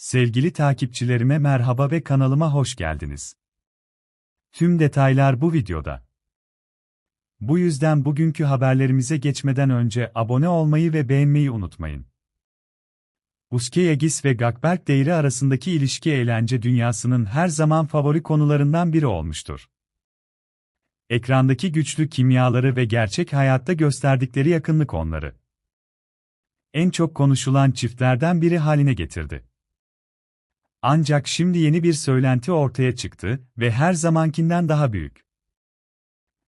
Sevgili takipçilerime merhaba ve kanalıma hoş geldiniz. Tüm detaylar bu videoda. Bu yüzden bugünkü haberlerimize geçmeden önce abone olmayı ve beğenmeyi unutmayın. Uske Yagis ve Gakberk Değri arasındaki ilişki eğlence dünyasının her zaman favori konularından biri olmuştur. Ekrandaki güçlü kimyaları ve gerçek hayatta gösterdikleri yakınlık onları en çok konuşulan çiftlerden biri haline getirdi. Ancak şimdi yeni bir söylenti ortaya çıktı ve her zamankinden daha büyük.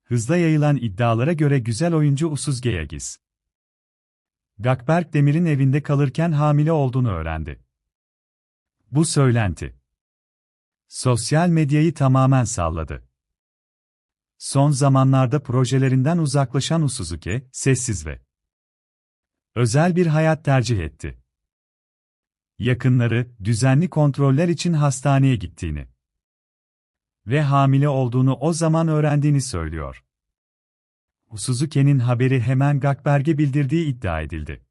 Hızla yayılan iddialara göre güzel oyuncu Usuz Geyagiz. Gakberk Demir'in evinde kalırken hamile olduğunu öğrendi. Bu söylenti sosyal medyayı tamamen salladı. Son zamanlarda projelerinden uzaklaşan Usuzuke, sessiz ve özel bir hayat tercih etti yakınları, düzenli kontroller için hastaneye gittiğini ve hamile olduğunu o zaman öğrendiğini söylüyor. Suzuki'nin haberi hemen Gakberg'e bildirdiği iddia edildi.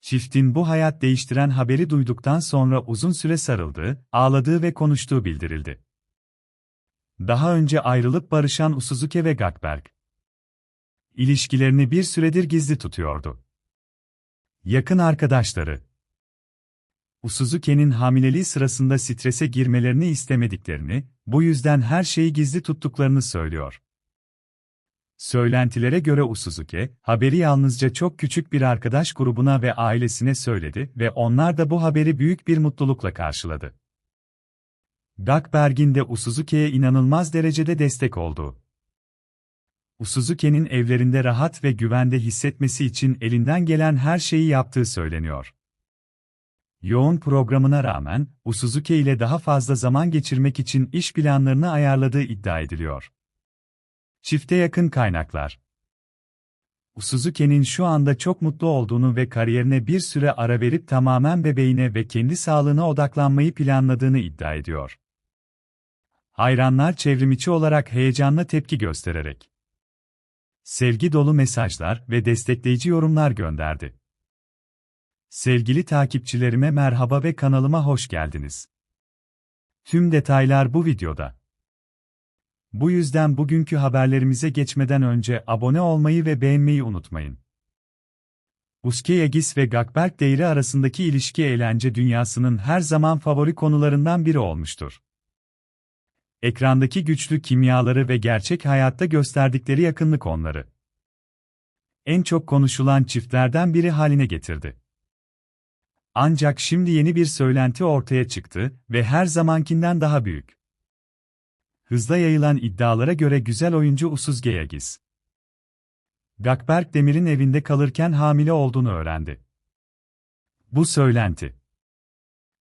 Çiftin bu hayat değiştiren haberi duyduktan sonra uzun süre sarıldığı, ağladığı ve konuştuğu bildirildi. Daha önce ayrılıp barışan Usuzuke ve Gakberg, ilişkilerini bir süredir gizli tutuyordu. Yakın arkadaşları, Usuzuke'nin hamileliği sırasında strese girmelerini istemediklerini, bu yüzden her şeyi gizli tuttuklarını söylüyor. Söylentilere göre Usuzuke, haberi yalnızca çok küçük bir arkadaş grubuna ve ailesine söyledi ve onlar da bu haberi büyük bir mutlulukla karşıladı. Gakberg'in de Usuzuke'ye inanılmaz derecede destek oldu. Usuzuke'nin evlerinde rahat ve güvende hissetmesi için elinden gelen her şeyi yaptığı söyleniyor. Yoğun programına rağmen, Usuzuke ile daha fazla zaman geçirmek için iş planlarını ayarladığı iddia ediliyor. Çifte yakın kaynaklar Usuzuke'nin şu anda çok mutlu olduğunu ve kariyerine bir süre ara verip tamamen bebeğine ve kendi sağlığına odaklanmayı planladığını iddia ediyor. Hayranlar çevrimiçi olarak heyecanla tepki göstererek sevgi dolu mesajlar ve destekleyici yorumlar gönderdi. Sevgili takipçilerime merhaba ve kanalıma hoş geldiniz. Tüm detaylar bu videoda. Bu yüzden bugünkü haberlerimize geçmeden önce abone olmayı ve beğenmeyi unutmayın. Yagis ve Gakberk Değri arasındaki ilişki eğlence dünyasının her zaman favori konularından biri olmuştur. Ekrandaki güçlü kimyaları ve gerçek hayatta gösterdikleri yakınlık onları en çok konuşulan çiftlerden biri haline getirdi. Ancak şimdi yeni bir söylenti ortaya çıktı ve her zamankinden daha büyük. Hızla yayılan iddialara göre güzel oyuncu Usuz Geyagiz. Gakberk Demir'in evinde kalırken hamile olduğunu öğrendi. Bu söylenti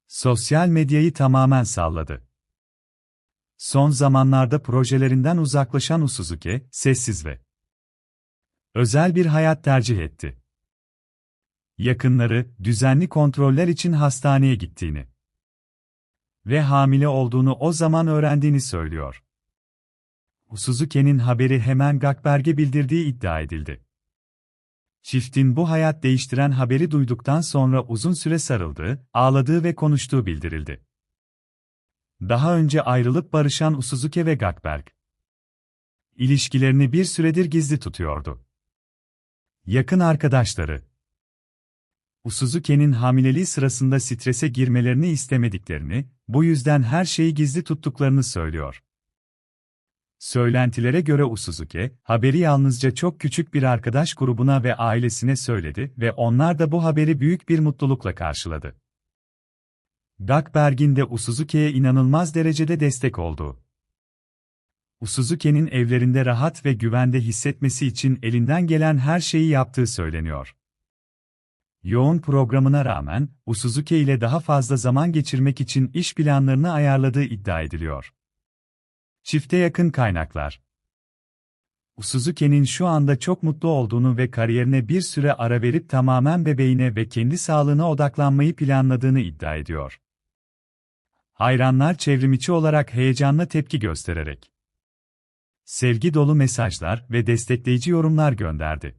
sosyal medyayı tamamen salladı. Son zamanlarda projelerinden uzaklaşan Usuzuke, sessiz ve özel bir hayat tercih etti yakınları, düzenli kontroller için hastaneye gittiğini ve hamile olduğunu o zaman öğrendiğini söylüyor. Suzuki'nin haberi hemen Gakberg'e bildirdiği iddia edildi. Çiftin bu hayat değiştiren haberi duyduktan sonra uzun süre sarıldığı, ağladığı ve konuştuğu bildirildi. Daha önce ayrılıp barışan Usuzuke ve Gakberg, ilişkilerini bir süredir gizli tutuyordu. Yakın arkadaşları, Usuzuke'nin hamileliği sırasında strese girmelerini istemediklerini, bu yüzden her şeyi gizli tuttuklarını söylüyor. Söylentilere göre Usuzuke, haberi yalnızca çok küçük bir arkadaş grubuna ve ailesine söyledi ve onlar da bu haberi büyük bir mutlulukla karşıladı. Gakberg'in de Usuzuke'ye inanılmaz derecede destek oldu. Usuzuke'nin evlerinde rahat ve güvende hissetmesi için elinden gelen her şeyi yaptığı söyleniyor. Yoğun programına rağmen, Usuzuke ile daha fazla zaman geçirmek için iş planlarını ayarladığı iddia ediliyor. Çifte yakın kaynaklar Usuzuke'nin şu anda çok mutlu olduğunu ve kariyerine bir süre ara verip tamamen bebeğine ve kendi sağlığına odaklanmayı planladığını iddia ediyor. Hayranlar çevrimiçi olarak heyecanla tepki göstererek sevgi dolu mesajlar ve destekleyici yorumlar gönderdi.